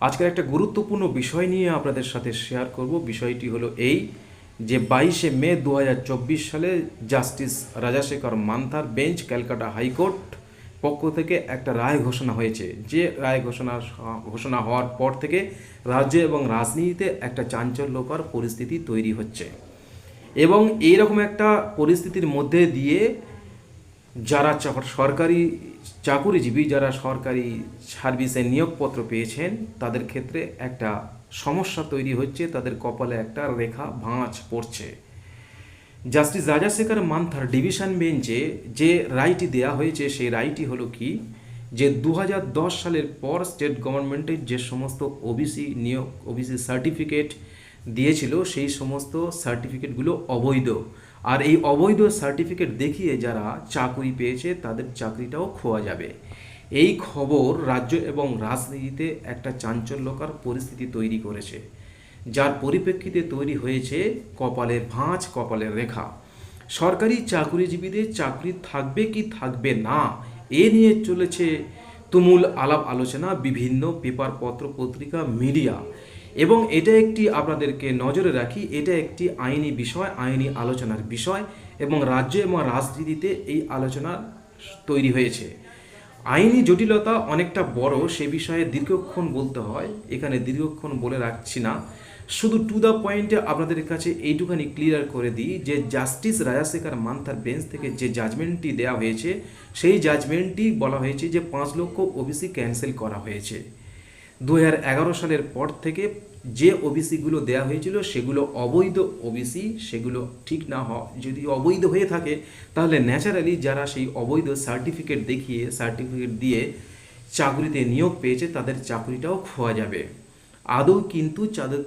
আজকের একটা গুরুত্বপূর্ণ বিষয় নিয়ে আপনাদের সাথে শেয়ার করব। বিষয়টি হলো এই যে বাইশে মে দু হাজার চব্বিশ সালে জাস্টিস রাজাশেখর মান্থার বেঞ্চ, ক্যালকাটা হাইকোর্ট পক্ষ থেকে একটা রায় ঘোষণা হয়েছে। যে রায় ঘোষণা ঘোষণা হওয়ার পর থেকে রাজ্য এবং রাজনীতিতে একটা চাঞ্চল্যকর পরিস্থিতি তৈরি হচ্ছে। এবং এইরকম একটা পরিস্থিতির মধ্যে দিয়ে যারা সরকারি চাকুরিজীবী, যারা সরকারি সার্ভিসে নিয়োগপত্র পেয়েছেন, তাদের ক্ষেত্রে একটা সমস্যা তৈরি হচ্ছে, তাদের কপালে একটা রেখা ভাঁজ পড়ছে। জাস্টিস রাজাশেখর মান্থার ডিভিশন বেঞ্চে যে রায়টি দেয়া হয়েছে, সেই রায়টি হলো কি? যে দু হাজার দশ সালের পর স্টেট গভর্নমেন্টের যে সমস্ত ওবিসি নিয়োগ, ওবিসি সার্টিফিকেট দিয়েছিল, সেই সমস্ত সার্টিফিকেটগুলো অবৈধ। আর এই অবৈধ সার্টিফিকেট দেখিয়ে যারা চাকরি পেয়েছে, তাদের চাকরিটাও খোয়া যাবে। এই খবর রাজ্য এবং রাজনীতিতে একটা চাঞ্চল্যকর পরিস্থিতি তৈরি করেছে, যার পরিপ্রেক্ষিতে তৈরি হয়েছে কপালের ভাঁজ, কপালের রেখা। সরকারি চাকরিজীবীদের চাকরি থাকবে কি থাকবে না, এ নিয়ে চলেছে তুমুল আলাপ আলোচনা, বিভিন্ন পেপার পত্র পত্রিকা, মিডিয়া। এবং এটা একটি আপনাদেরকে নজরে রাখি, এটা একটি আইনি বিষয়, আইনি আলোচনার বিষয় এবং রাজ্য এবং রাজনীতিতে এই আলোচনা তৈরি হয়েছে। আইনি জটিলতা অনেকটা বড়, সে বিষয়ে দীর্ঘক্ষণ বলতে হয়, এখানে দীর্ঘক্ষণ বলে রাখছি না। শুধু টু দ্য পয়েন্টে আপনাদের কাছে এইটুখানি ক্লিয়ার করে দিই যে জাস্টিস রাজাশেখর মান্থার বেঞ্চ থেকে যে জাজমেন্টটি দেওয়া হয়েছে, সেই জাজমেন্টটি বলা হয়েছে যে পাঁচ লক্ষ ওবিসি ক্যান্সেল করা হয়েছে। দু হাজার এগারো সালের পর থেকে যে ওবিসিগুলো দেওয়া হয়েছিল, সেগুলো অবৈধ ওবিসি সেগুলো ঠিক না হওয়া যদি অবৈধ হয়ে থাকে, তাহলে ন্যাচারালি যারা সেই অবৈধ সার্টিফিকেট দেখিয়ে, সার্টিফিকেট দিয়ে চাকরিতে নিয়োগ পেয়েছে, তাদের চাকরিটাও খোয়া যাবে। আদৌ কিন্তু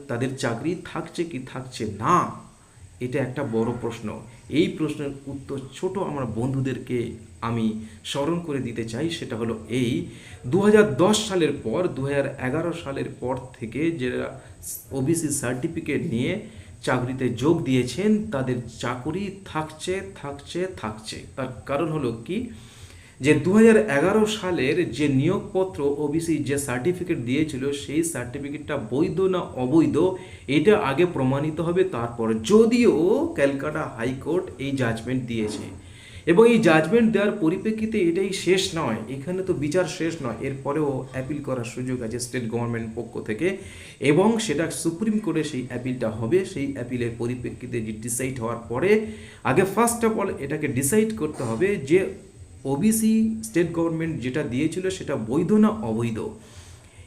তাদের চাকরি থাকছে কি থাকছে না এটা একটা বড় প্রশ্ন। এই প্রশ্নের উত্তর ছোট আমার বন্ধুদেরকে আমি স্মরণ করে দিতে চাই, সেটা হলো এই দু হাজার দশ সালের পর দু হাজার এগারো সালের পর থেকে যারা ওবিসি সার্টিফিকেট নিয়ে চাকরিতে যোগ দিয়েছেন, তাদের চাকরি থাকছে থাকছে থাকছে। তার কারণ হলো কি? যে দু হাজার এগারো সালের যে নিয়োগপত্র ওবিসি যে সার্টিফিকেট দিয়েছিল, সেই সার্টিফিকেটটা বৈধ না অবৈধ, এটা আগে প্রমাণিত হবে তারপর। যদিও ক্যালকাটা হাইকোর্ট এই জাজমেন্ট দিয়েছে। এবং এই জাজমেন্ট দেওয়ার পরিপ্রেক্ষিতে এটাই শেষ নয়। এখানে তো বিচার শেষ নয়। এরপরেও অ্যাপিল করার সুযোগ আছে স্টেট গভর্নমেন্ট পক্ষ থেকে। এবং সেটা সুপ্রিম কোর্টে সেই অ্যাপিলটা হবে। সেই অ্যাপিলের পরিপ্রেক্ষিতে যে ডিসাইড হওয়ার পরে, আগে ফার্স্ট অফ অল এটাকে ডিসাইড করতে হবে যে ওবিসি স্টেট গভর্নমেন্ট যেটা দিয়েছিল সেটা বৈধ না অবৈধ?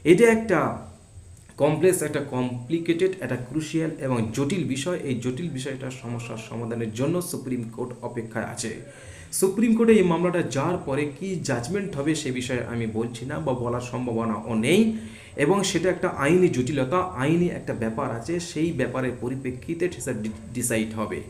এটা একটা কমপ্লেক্স একটা কমপ্লিকেটেড একটা ক্রুশিয়াল এবং জটিল বিষয়। এই জটিল বিষয়টা সমস্যার সমাধানের জন্য সুপ্রিম কোর্ট অপেক্ষায় আছে। সুপ্রিম কোর্টে এই মামলাটা যাওয়ার পরে কি জাজমেন্ট হবে সে বিষয়ে আমি বলছি না বা বলার সম্ভাবনাও নেই এবং সেটা একটা আইনি জটিলতা, আইনি একটা ব্যাপার আছে, সেই ব্যাপারের পরিপ্রেক্ষিতে সেটা ডিসাইড হবে।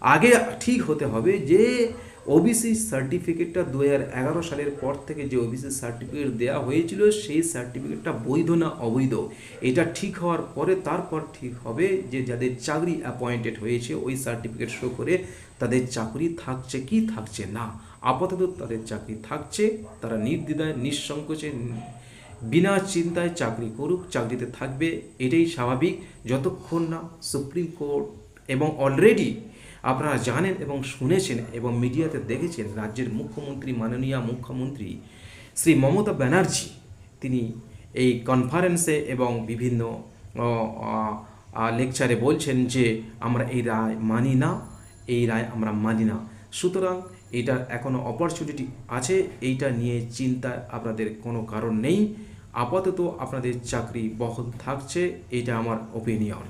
আগে ঠিক হতে হবে যে ওবিসি সার্টিফিকেটটা দু এগারো সালের পর থেকে যে ওবিসি সার্টিফিকেট দেওয়া হয়েছিল, সেই সার্টিফিকেটটা বৈধ না অবৈধ? এটা ঠিক হওয়ার পরে তারপর ঠিক হবে যে যাদের চাকরি অ্যাপয়েন্টেড হয়েছে, ওই সার্টিফিকেট শো করে তাদের চাকরি থাকছে কি থাকছে না? আপাতত তাদের চাকরি থাকছে, তারা নির্দ্বিধায়, নিঃসংকোচে, বিনা চিন্তায় চাকরি করুক, চাকরিতে থাকবে, এটাই স্বাভাবিক। যতক্ষণ না সুপ্রিম কোর্ট এবং অলরেডি আপনারা জানেন এবং শুনেছেন এবং মিডিয়াতে দেখেছেন রাজ্যের মুখ্যমন্ত্রী, মাননীয় মুখ্যমন্ত্রী শ্রী মমতা ব্যানার্জি, তিনি এই কনফারেন্সে এবং বিভিন্ন লেকচারে বলছেন যে, আমরা এই রায় মানি না, এই রায় আমরা মানি না। সুতরাং এটার এখনও অপরচুনিটি আছে, এইটা নিয়ে চিন্তায় আপনাদের কোনো কারণ নেই। আপাতত আপনাদের চাকরি বহল থাকছে, এটা আমার ওপিনিয়ন